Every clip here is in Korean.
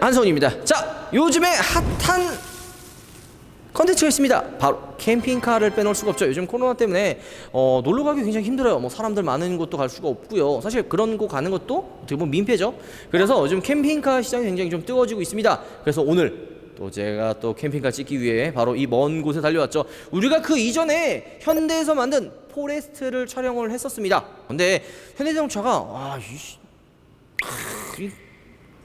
한성훈입니다. 자, 요즘에 핫한 컨텐츠가 있습니다. 바로 캠핑카를 빼놓을 수가 없죠. 요즘 코로나 때문에 어, 놀러 가기 굉장히 힘들어요. 뭐 사람들 많은 곳도 갈 수가 없고요. 사실 그런 곳 가는 것도 어떻게 보면 민폐죠. 그래서 요즘 캠핑카 시장이 굉장히 좀 뜨거워지고 있습니다. 그래서 오늘 또 제가 또 캠핑카 찍기 위해 바로 이 먼 곳에 달려왔죠. 우리가 그 이전에 현대에서 만든 포레스트를 촬영을 했었습니다. 근데 현대자동차가 이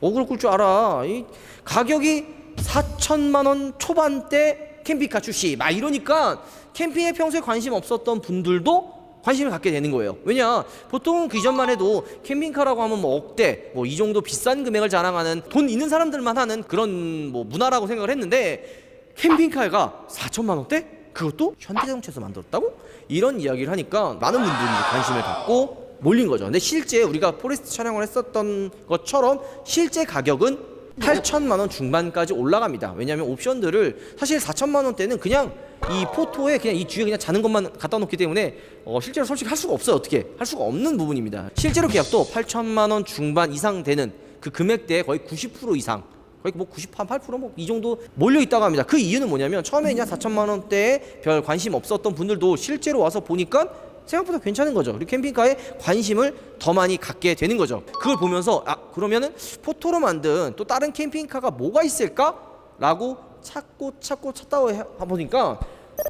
억울 끌줄 알아. 이 가격이 4천만 원 초반대 캠핑카 출시 막 이러니까 캠핑에 평소에 관심 없었던 분들도 관심을 갖게 되는 거예요. 왜냐 보통 그 이전만 해도 캠핑카라고 하면 뭐 억대 뭐 이 정도 비싼 금액을 자랑하는 돈 있는 사람들만 하는 그런 뭐 문화라고 생각을 했는데 캠핑카가 4천만 원대? 그것도 현대자동차에서 만들었다고? 이런 이야기를 하니까 많은 분들이 관심을 갖고 몰린 거죠. 근데 실제 우리가 포레스트 촬영을 했었던 것처럼 실제 가격은 8천만 원 중반까지 올라갑니다. 왜냐하면 옵션들을 사실 4천만 원대는 그냥 이 포토에 그냥 이 뒤에 그냥 자는 것만 갖다 놓기 때문에 어, 실제로 솔직히 할 수가 없어요. 어떻게 할 수가 없는 부분입니다. 실제로 계약도 8천만 원 중반 이상 되는 그 금액대의 거의 90% 이상 거의 뭐 98%뭐 이 정도 몰려 있다고 합니다. 그 이유는 뭐냐면 처음에 그냥 4천만 원대에 별 관심 없었던 분들도 실제로 와서 보니까 생각보다 괜찮은 거죠. 그리고 캠핑카에 관심을 더 많이 갖게 되는 거죠. 그걸 보면서 아 그러면은 포토로 만든 또 다른 캠핑카가 뭐가 있을까라고 찾고 찾고 찾다 해 보니까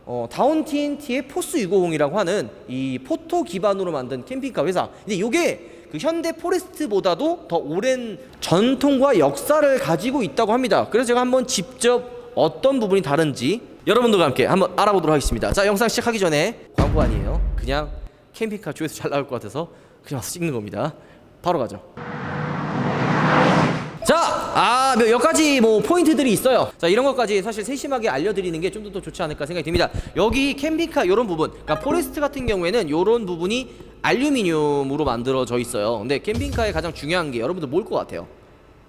어, 다운 TNT의 포스 650이라고 하는 이 포토 기반으로 만든 캠핑카 회사. 근데 이게 그 현대 포레스트보다도 더 오랜 전통과 역사를 가지고 있다고 합니다. 그래서 제가 한번 직접 어떤 부분이 다른지 여러분들과 함께 한번 알아보도록 하겠습니다. 자, 영상 시작하기 전에 광고 아니에요. 그냥 캠핑카 조회수 잘 나올 것 같아서 그냥 와서 찍는 겁니다. 바로 가죠. 자, 아, 몇 가지 뭐 포인트들이 있어요. 자, 이런 것까지 사실 세심하게 알려드리는 게 좀 더 좋지 않을까 생각이 듭니다. 여기 캠핑카 이런 부분, 그러니까 포레스트 같은 경우에는 이런 부분이 알루미늄으로 만들어져 있어요. 근데 캠핑카의 가장 중요한 게 여러분들 뭘 것 같아요?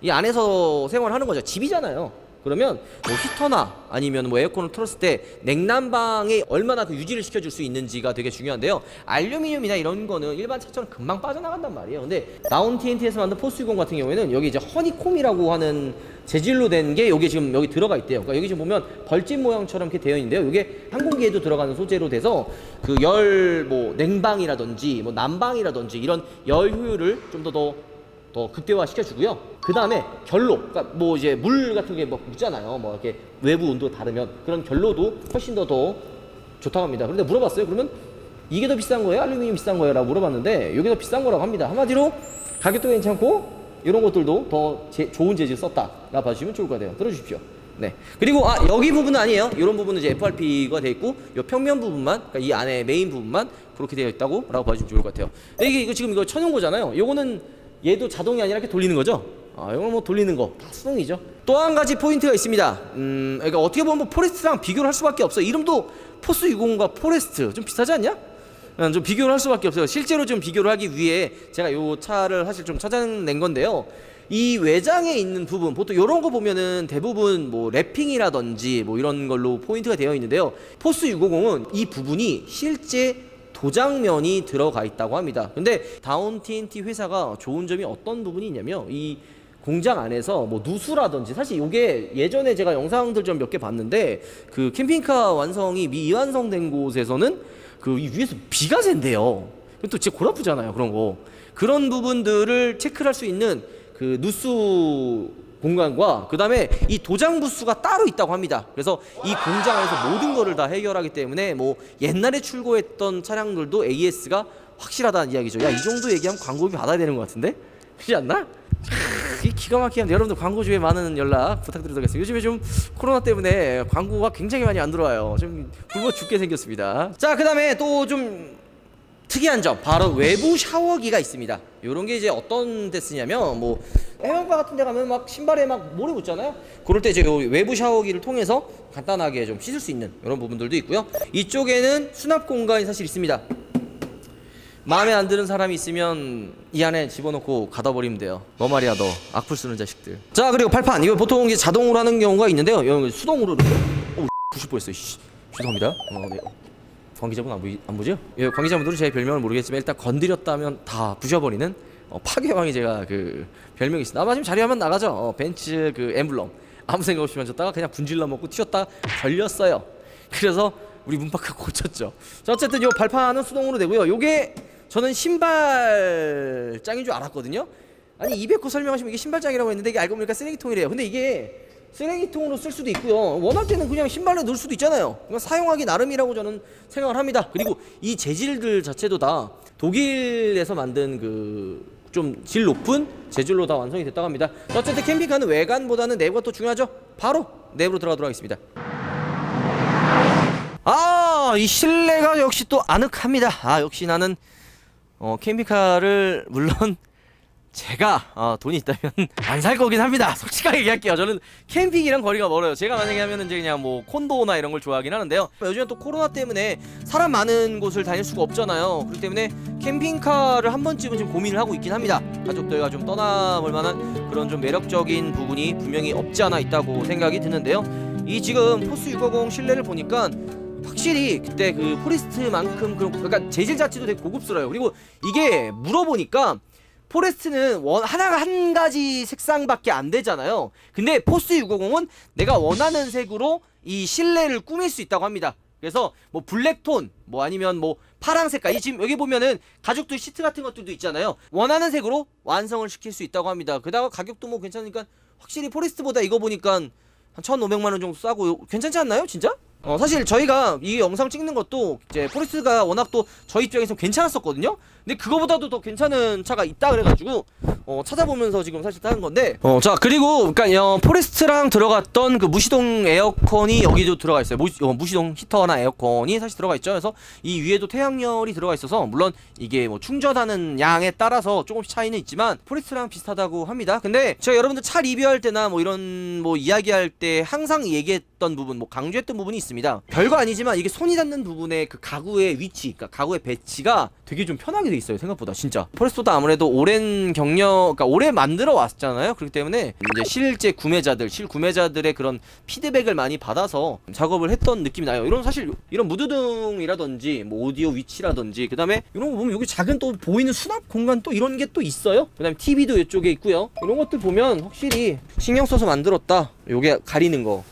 이 안에서 생활하는 거죠. 집이잖아요. 그러면 뭐 히터나 아니면 뭐 에어컨을 틀었을 때 냉난방에 얼마나 그 유지를 시켜줄 수 있는지가 되게 중요한데요. 알루미늄이나 이런 거는 일반 차처럼 금방 빠져나간단 말이에요. 근데 나온 TNT에서 만든 포스유공 같은 경우에는 여기 이제 허니콤이라고 하는 재질로 된 게 여기 지금 여기 들어가 있대요. 그러니까 여기 지금 보면 벌집 모양처럼 이렇게 되어 있는데요. 이게 항공기에도 들어가는 소재로 돼서 그 열 뭐 냉방이라든지 뭐 난방이라든지 이런 열 효율을 좀 더 더 더 극대화 시켜주고요. 그 다음에 결로, 그러니까 뭐 이제 물 같은 게 뭐 묻잖아요. 뭐 이렇게 외부 온도가 다르면 그런 결로도 훨씬 더 더 좋다고 합니다. 그런데 물어봤어요. 그러면 이게 더 비싼 거예요? 알루미늄 비싼 거예요? 라고 물어봤는데 이게 더 비싼 거라고 합니다. 한마디로 가격도 괜찮고 이런 것들도 더 제, 좋은 재질 썼다라고 봐주시면 좋을 것 같아요. 들어주십시오. 네. 그리고 아 여기 부분은 아니에요. 이런 부분은 이제 FRP가 돼 있고 이 평면 부분만, 그러니까 이 안에 메인 부분만 그렇게 되어 있다고라고 봐주시면 좋을 것 같아요. 이게 이거 지금 이거 천연고잖아요. 요거는 얘도 자동이 아니라 이렇게 돌리는 거죠. 아, 이건 뭐 돌리는 거 다 수동이죠. 또 한 가지 포인트가 있습니다. 음, 그러니까 어떻게 보면 뭐 포레스트랑 비교를 할 수밖에 없어요. 이름도 포스 60과 포레스트 좀 비슷하지 않냐? 음, 좀 비교를 할 수밖에 없어요. 실제로 좀 비교를 하기 위해 제가 요 차를 사실 좀 찾아낸 건데요. 이 외장에 있는 부분 보통 이런 거 보면은 대부분 뭐 랩핑이라든지 뭐 이런 걸로 포인트가 되어 있는데요. 포스 650은 이 부분이 실제 도장면이 들어가 있다고 합니다. 근데 다운 TNT 회사가 좋은 점이 어떤 부분이 있냐면 이 공장 안에서 뭐 누수라든지 사실 이게 예전에 제가 영상들 좀 몇 개 봤는데 그 캠핑카 완성이 미완성된 곳에서는 그이 위에서 비가 샌대요. 또 진짜 골 아프잖아요 그런 거. 그런 부분들을 체크를 할수 있는 그 누수 공간과 그 다음에 이 도장 부스가 따로 있다고 합니다. 그래서 이 공장에서 모든 거를 다 해결하기 때문에 뭐 옛날에 출고했던 차량들도 AS가 확실하다는 이야기죠. 야 이 정도 얘기하면 광고비 받아야 되는 것 같은데 그렇지 않나? 이 기가 막히게 여러분들 광고주에 많은 연락 부탁드리도록 하겠습니다. 요즘에 좀 코로나 때문에 광고가 굉장히 많이 안 들어와요. 좀 굶어 죽게 생겼습니다. 자, 그 다음에 또 좀 특이한 점 바로 외부 샤워기가 있습니다. 이런 게 이제 어떤 데 쓰냐면 뭐 해변가 같은 데 가면 막 신발에 막 모래 묻잖아요. 그럴 때 이제 요 외부 샤워기를 통해서 간단하게 좀 씻을 수 있는 이런 부분들도 있고요. 이쪽에는 수납 공간이 사실 있습니다. 마음에 안 드는 사람이 있으면 이 안에 집어넣고 가둬버리면 돼요. 너 말이야 너 악플 쓰는 자식들. 자 그리고 발판 이거 보통 이제 자동으로 하는 경우가 있는데요. 이거 수동으로. 오 부실 뻔했어요. 씨. 죄송합니다. 어, 네. 관계자분 안, 보이, 안 보죠? 예, 관계자분들은 제 별명을 모르겠지만 일단 건드렸다면 다 부셔버리는 어, 파괴왕이 제가 그 별명이 있습니다. 아마 지금 자리하면 나가죠. 어, 벤츠 그 엠블럼 아무 생각 없이 만졌다가 그냥 분질러 먹고 튀었다 걸렸어요. 그래서 우리 문파크 고쳤죠. 자 어쨌든 요 발판은 수동으로 되고요. 요게 저는 신발장인 줄 알았거든요. 아니 200호 설명하시면 이게 신발장이라고 했는데 이게 알고 보니까 쓰레기통이래요. 근데 이게 쓰레기통으로 쓸 수도 있고요. 원할 때는 그냥 신발에 넣을 수도 있잖아요. 이건 사용하기 나름이라고 저는 생각을 합니다. 그리고 이 재질들 자체도 다 독일에서 만든 그 좀 질 높은 재질로 다 완성이 됐다고 합니다. 어쨌든 캠핑카는 외관보다는 내부가 더 중요하죠. 바로 내부로 들어가도록 하겠습니다. 아, 이 실내가 역시 또 아늑합니다. 아, 역시 나는 어, 캠핑카를 물론 제가 어, 돈이 있다면 안 살 거긴 합니다. 솔직하게 얘기할게요. 저는 캠핑이랑 거리가 멀어요. 제가 만약에 하면은 이제 그냥 뭐 콘도나 이런 걸 좋아하긴 하는데요. 요즘에 또 코로나 때문에 사람 많은 곳을 다닐 수가 없잖아요. 그렇기 때문에 캠핑카를 한 번쯤은 지금 고민을 하고 있긴 합니다. 가족들과 좀 떠나볼 만한 그런 좀 매력적인 부분이 분명히 없지 않아 있다고 생각이 드는데요. 이 지금 포스 650 실내를 보니까 확실히 그때 그 포레스트만큼 그런 그러니까 재질 자체도 되게 고급스러워요. 그리고 이게 물어보니까 포레스트는 원 하나가 한 가지 색상밖에 안 되잖아요. 근데 포스 650은 내가 원하는 색으로 이 실내를 꾸밀 수 있다고 합니다. 그래서 뭐 블랙톤 뭐 아니면 뭐 파랑 색깔 이 지금 여기 보면은 가죽도 시트 같은 것들도 있잖아요. 원하는 색으로 완성을 시킬 수 있다고 합니다. 게다가 가격도 뭐 괜찮으니까 확실히 포레스트보다 이거 보니까 한 1,500만 원 정도 싸고 괜찮지 않나요? 진짜? 어 사실 저희가 이 영상 찍는 것도 이제 포레스트가 워낙 또 저희 입장에서 괜찮았었거든요. 근데 그거보다도 더 괜찮은 차가 있다 그래가지고 어 찾아보면서 지금 사실 타는 건데 어 자 그리고 그러니까 어, 포레스트랑 들어갔던 그 무시동 에어컨이 여기도 들어가 있어요. 무시, 어, 무시동 히터나 에어컨이 사실 들어가 있죠. 그래서 이 위에도 태양열이 들어가 있어서 물론 이게 뭐 충전하는 양에 따라서 조금씩 차이는 있지만 포레스트랑 비슷하다고 합니다. 근데 제가 여러분들 차 리뷰할 때나 뭐 이런 뭐 이야기할 때 항상 얘기했던 부분 뭐 강조했던 부분이 있습니다. 별거 아니지만 이게 손이 닿는 부분의 그 가구의 위치, 그러니까 가구의 배치가 되게 좀 편하게 돼 있어요. 생각보다 진짜. 포레스토도 아무래도 오랜 경력, 그러니까 오래 만들어 왔잖아요. 그렇기 때문에 이제 실제 구매자들, 실 구매자들의 그런 피드백을 많이 받아서 작업을 했던 느낌이 나요. 이런 사실 이런 무드등이라든지 뭐 오디오 위치라든지 그 다음에 이런 거 보면 여기 작은 또 보이는 수납 공간 또 이런 게 또 있어요. 그 다음에 TV도 이쪽에 있고요. 이런 것들 보면 확실히 신경 써서 만들었다. 요게 가리는 거.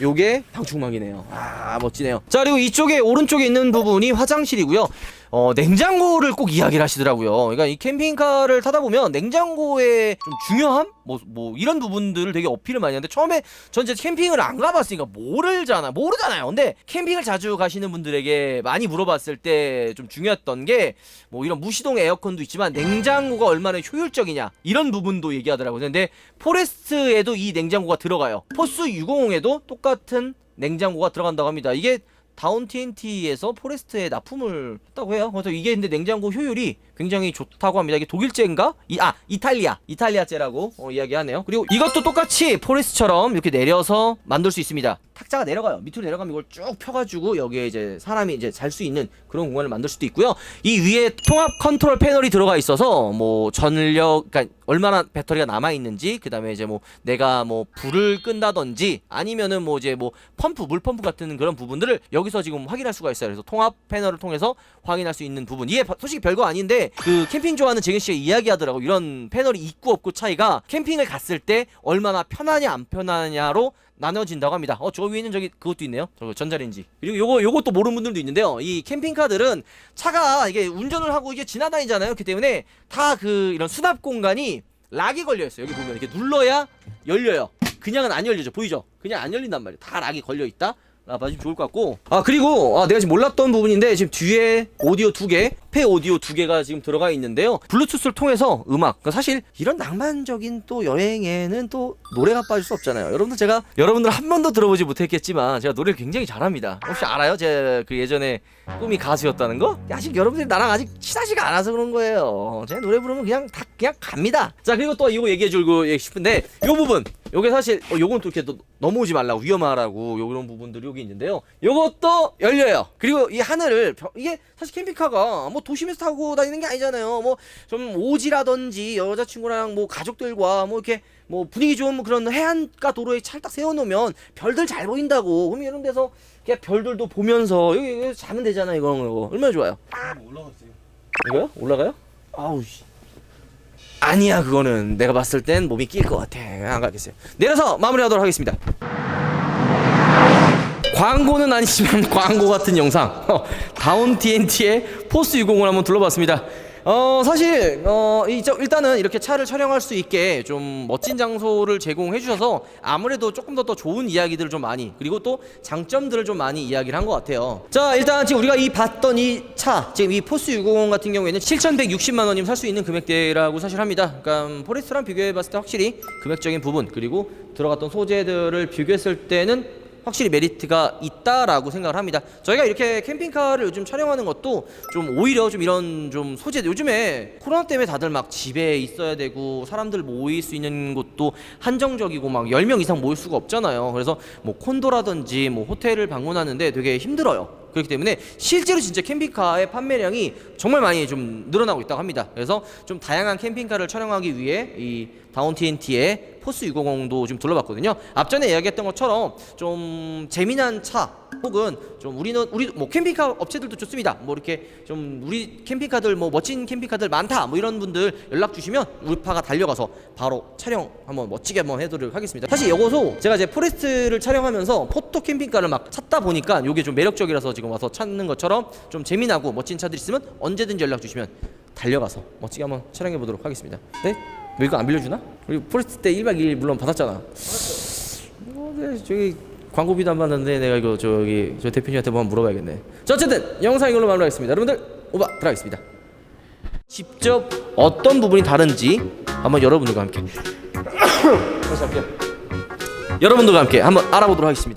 요게 방충망이네요. 아 멋지네요. 자 그리고 이쪽에 오른쪽에 있는 부분이 화장실이고요. 어 냉장고를 꼭 이야기를 하시더라고요. 그러니까 이 캠핑카를 타다 보면 냉장고의 좀 중요함, 뭐 뭐 이런 부분들을 되게 어필을 많이 하는데 처음에 전 이제 캠핑을 안 가봤으니까 모르잖아, 모르잖아요. 근데 캠핑을 자주 가시는 분들에게 많이 물어봤을 때 좀 중요했던 게 뭐 이런 무시동 에어컨도 있지만 냉장고가 얼마나 효율적이냐 이런 부분도 얘기하더라고요. 근데 포레스트에도 이 냉장고가 들어가요. 포스 650에도 똑같은 냉장고가 들어간다고 합니다. 이게 다운 TNT에서 포레스트에 납품을 했다고 해요. 그래서 이게 근데 냉장고 효율이 굉장히 좋다고 합니다. 이게 독일제인가? 이, 아 이탈리아 이탈리아제라고 어, 이야기하네요. 그리고 이것도 똑같이 포레스트처럼 이렇게 내려서 만들 수 있습니다. 탁자가 내려가요. 밑으로 내려가면 이걸 쭉 펴가지고 여기에 이제 사람이 이제 잘 수 있는 그런 공간을 만들 수도 있고요. 이 위에 통합 컨트롤 패널이 들어가 있어서 뭐 전력, 그러니까 얼마나 배터리가 남아 있는지, 그 다음에 이제 뭐 내가 뭐 불을 끈다든지 아니면은 뭐 이제 뭐 펌프, 물 펌프 같은 그런 부분들을 여기서 지금 확인할 수가 있어요. 그래서 통합 패널을 통해서 확인할 수 있는 부분. 이게 솔직히 별거 아닌데 그 캠핑 좋아하는 재근 씨가 이야기하더라고. 이런 패널이 있고 없고 차이가 캠핑을 갔을 때 얼마나 편하냐 안 편하냐로 나눠진다고 합니다. 어, 저 위에는 저기 그것도 있네요. 저거 전자레인지. 그리고 요거 요것도 모르는 분들도 있는데요. 이 캠핑카들은 차가 이게 운전을 하고 이게 지나다니잖아요. 그렇기 때문에 다 그 이런 수납 공간이 락이 걸려 있어요. 여기 보면 이렇게 눌러야 열려요. 그냥은 안 열리죠. 보이죠? 그냥 안 열린단 말이에요. 다 락이 걸려 있다. 아, 봐주면 좋을 것 같고. 아, 그리고, 아, 내가 지금 몰랐던 부분인데, 지금 뒤에 오디오 두 개, 폐 오디오 두 개가 지금 들어가 있는데요. 블루투스를 통해서 음악. 그러니까 사실, 이런 낭만적인 또 여행에는 또 노래가 빠질 수 없잖아요. 여러분들 제가, 여러분들 한 번도 들어보지 못했겠지만, 제가 노래를 굉장히 잘합니다. 혹시 알아요? 제 그 예전에 꿈이 가수였다는 거? 아직 여러분들이 나랑 아직 친하지가 않아서 그런 거예요. 제가 노래 부르면 그냥 다, 그냥 갑니다. 자, 그리고 또 이거 얘기해 줄고 싶은데, 요 부분. 요게 사실, 어, 요건 또 이렇게 또 넘어오지 말라고, 위험하라고, 요, 이런 부분들이 여기 있는데요. 요것도 열려요. 그리고 이 하늘을, 벼- 이게 사실 캠핑카가 뭐 도심에서 타고 다니는 게 아니잖아요. 뭐 좀 오지라든지 여자친구랑 뭐 가족들과 뭐 이렇게 뭐 분위기 좋은 그런 해안가 도로에 찰딱 세워놓으면 별들 잘 보인다고. 그럼 이런 데서 그냥 별들도 보면서 여기, 여기 자면 되잖아, 이거. 이거. 얼마나 좋아요. 올라갔어요. 이거요? 올라가요? 아우 씨. 아니야 그거는 내가 봤을 땐 몸이 낄 것 같아 안 가겠어요 내려서 마무리하도록 하겠습니다 광고는 아니지만 광고 같은 영상 어, 다운 TNT의 포스 650을 한번 둘러봤습니다. 어 사실 어 일단은 이렇게 차를 촬영할 수 있게 좀 멋진 장소를 제공해 주셔서 아무래도 조금 더 더 좋은 이야기들을 좀 많이 그리고 또 장점들을 좀 많이 이야기를 한 것 같아요. 자 일단 지금 우리가 이 봤던 이 차 지금 이 포스 650 같은 경우에는 7,160만 원이면 살 수 있는 금액대라고 사실 합니다. 그러니까 포레스트랑 비교해 봤을 때 확실히 금액적인 부분 그리고 들어갔던 소재들을 비교했을 때는 확실히 메리트가 있다라고 생각을 합니다. 저희가 이렇게 캠핑카를 요즘 촬영하는 것도 좀 오히려 좀 이런 좀 소재 요즘에 코로나 때문에 다들 막 집에 있어야 되고 사람들 모일 수 있는 곳도 한정적이고 막 10명 이상 모일 수가 없잖아요. 그래서 뭐 콘도라든지 뭐 호텔을 방문하는데 되게 힘들어요. 그렇기 때문에 실제로 진짜 캠핑카의 판매량이 정말 많이 좀 늘어나고 있다고 합니다. 그래서 좀 다양한 캠핑카를 촬영하기 위해 이 다운 TNT의 포스 650도 좀 둘러봤거든요. 앞전에 이야기했던 것처럼 좀 재미난 차 혹은 좀 우리는 우리 뭐 캠핑카 업체들도 좋습니다. 뭐 이렇게 좀 우리 캠핑카들 뭐 멋진 캠핑카들 많다 뭐 이런 분들 연락 주시면 우리파가 달려가서 바로 촬영 한번 멋지게 한번 해도록 하겠습니다. 사실 이것도 제가 이제 포레스트를 촬영하면서 포토 캠핑카를 막 찾다 보니까 이게 좀 매력적이라서 지금 와서 찾는 것처럼 좀 재미나고 멋진 차들 있으면 언제든지 연락 주시면 달려가서 멋지게 한번 촬영해 보도록 하겠습니다. 네? 뭐 이거 안 빌려주나? 우리 포레스트 때 1박 2일 물론 받았잖아. 어, 네, 저기 광고비도 안 받는데 내가 이거 저기 저 대표님한테 한번 물어봐야겠네. 자 어쨌든 영상 이걸로 마무리하겠습니다. 여러분들 오바 들어가겠습니다. 직접 어떤 부분이 다른지 한번 여러분들과 함께. 여러분들과 함께 한번 알아보도록 하겠습니다.